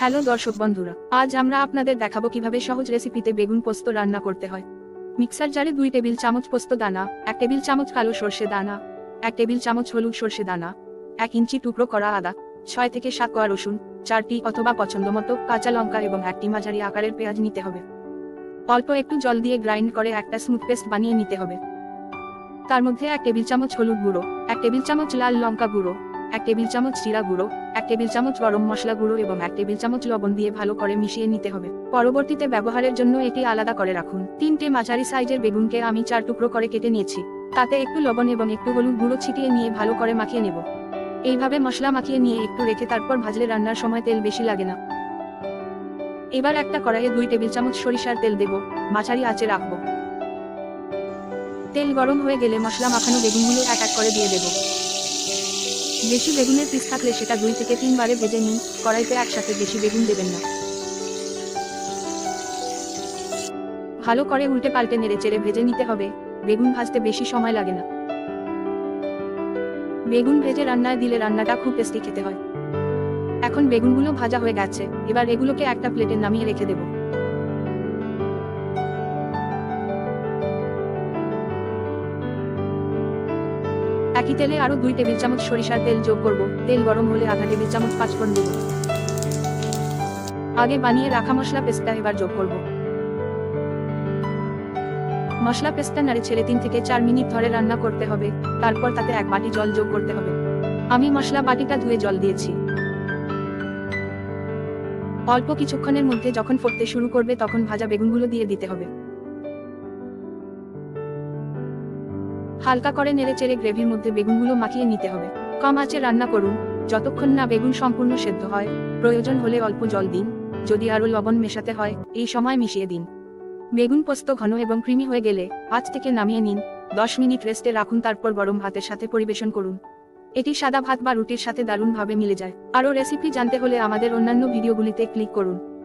Hello দর্শক বন্ধুরা, আজ আমরা আপনাদের দেখাবো কীভাবে সহজ রেসিপিতে বেগুন পোস্ত রান্না করতে হয়। মিক্সার জারে দুই টেবিল চামচ পোস্ত দানা, এক টেবিল চামচ কালো সর্ষে দানা, এক টেবিল চামচ হলুদ সর্ষে দানা, এক ইঞ্চি টুকরো করা আদা, ছয় থেকে সাত কোয়া রসুন, চারটি অথবা পছন্দ মতো কাঁচা লঙ্কা এবং একটি মাঝারি আকারের পেঁয়াজ নিতে হবে। অল্প একটু জল দিয়ে গ্রাইন্ড করে একটা স্মুথ পেস্ট বানিয়ে নিতে হবে। তার মধ্যে এক টেবিল চামচ হলুদ গুঁড়ো, এক টেবিল চামচ লাল লঙ্কা গুঁড়ো, এক টেবিল চামচ জিরা গুঁড়ো এক টেবিল চামচ গরম মশলা গুঁড়ো এবং এক টেবিল চামচ লবণ দিয়ে ভালো করে মিশিয়ে নিতে হবে। পরবর্তীতে ব্যবহারের জন্য এটি আলাদা করে রাখুন। তিনটে মাঝারি সাইজের বেগুনকে আমি চার টুকরো করে কেটে নিয়েছি। তাতে একটু লবণ এবং একটু হলুদ গুঁড়ো ছিটিয়ে নিয়ে ভালো করে মাখিয়ে নেব। এইভাবে মশলা মাখিয়ে নিয়ে একটু রেখে তারপর ভাজলে রান্নার সময় তেল বেশি লাগে না। এবার একটা কড়াইয়ে দুই টেবিল চামচ সরিষার তেল দেব। মাঝারি আঁচে রাখব। তেল গরম হয়ে গেলে মশলা মাখানো বেগুনগুলো এক এক করে দিয়ে দেব। বেশি বেগুনের পিস থাকলে সেটা দুই থেকে তিনবারে ভেজে নিন। কড়াইতে একসাথে বেশি বেগুন দেবেন না। ভালো করে উল্টে পাল্টে নেড়ে চেড়ে ভেজে নিতে হবে। বেগুন ভাজতে বেশি সময় লাগে না। বেগুন ভেজে রান্নায় দিলে রান্নাটা খুব টেস্টি খেতে হয়। এখন বেগুনগুলো ভাজা হয়ে গেছে। এবার এগুলোকে একটা প্লেটে নামিয়ে রেখে দেবো। একই তেলে আরও দুই টেবিল চামচ সরিষার তেল যোগ করব। তেল গরম হলে আধা টেবিল চামচ পাঁচফোড়ন দেব। আগে বানিয়ে রাখা মশলা পেস্টটা এবার যোগ করব। মশলা পেস্টটা নাড়ে ছেড়ে তিন থেকে চার মিনিট ধরে রান্না করতে হবে। তারপর তাতে এক বাটি জল যোগ করতে হবে। আমি মশলা বাটিটা ধুয়ে জল দিয়েছি। অল্প কিছুক্ষণের মধ্যে যখন ফুটতে শুরু করবে তখন ভাজা বেগুনগুলো দিয়ে দিতে হবে। হালকা করে নেড়ে চেড়ে গ্রেভির মধ্যে বেগুনগুলো মাখিয়ে নিতে হবে। কম আঁচে রান্না করুন, যতক্ষণ না বেগুন সম্পূর্ণ সেদ্ধ হয়। প্রয়োজন হলে অল্প জল দিন, যদি আরও লবণ মেশাতে হয়, এই সময় মিশিয়ে দিন। বেগুন পোস্ত ঘন এবং ক্রিমি হয়ে গেলে আজ থেকে নামিয়ে নিন। দশ মিনিট রেস্টে রাখুন, তারপর গরম ভাতের সাথে পরিবেশন করুন। এটি সাদা ভাত বা রুটির সাথে দারুণভাবে মিলে যায়। আরও রেসিপি জানতে হলে আমাদের অন্যান্য ভিডিওগুলিতে ক্লিক করুন।